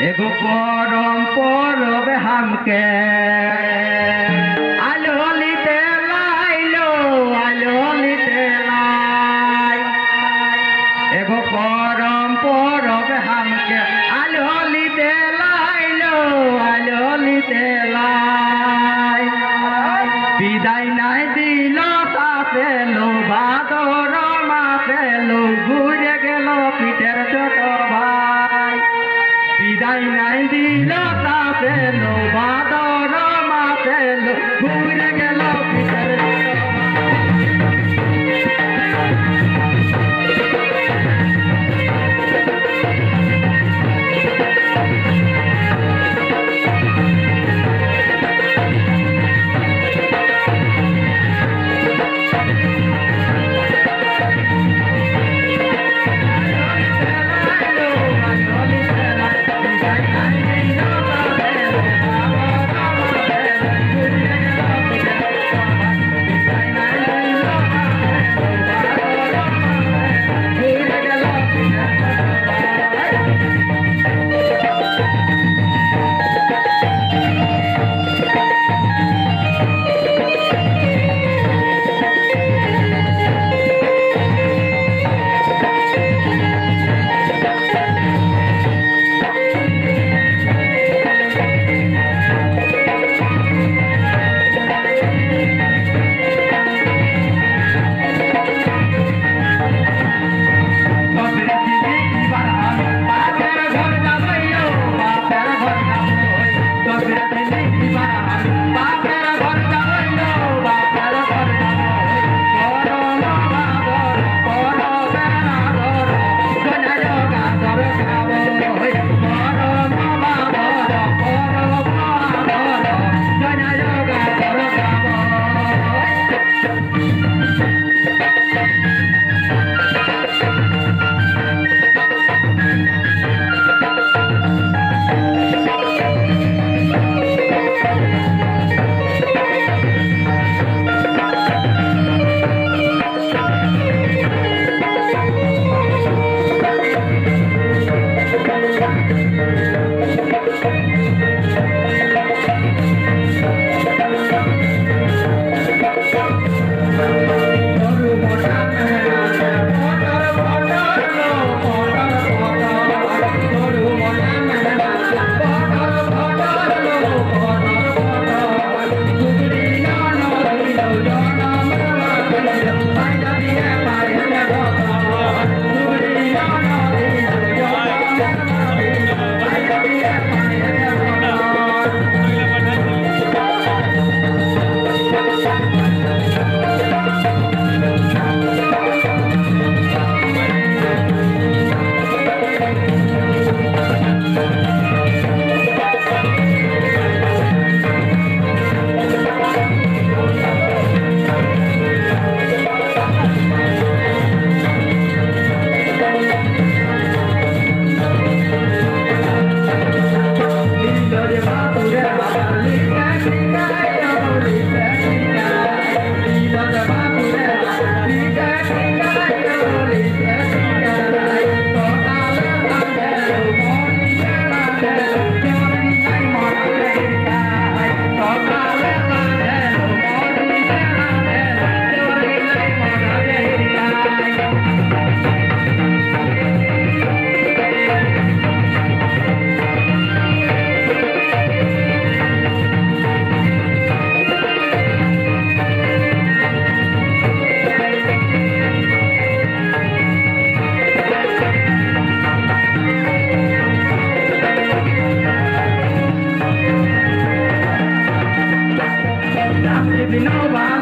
এগো পরম পরবে হামকে আলো লিতে লাইলো, আলো লিতে লাই। এগো পরম পরবে হামকে আলো লিতে লাইলো, আলো লিতে লাই। বিদায় বিদায় নাই দিল তাতে লো ভাদর মাসে লো ঘুরে গেল sempre não.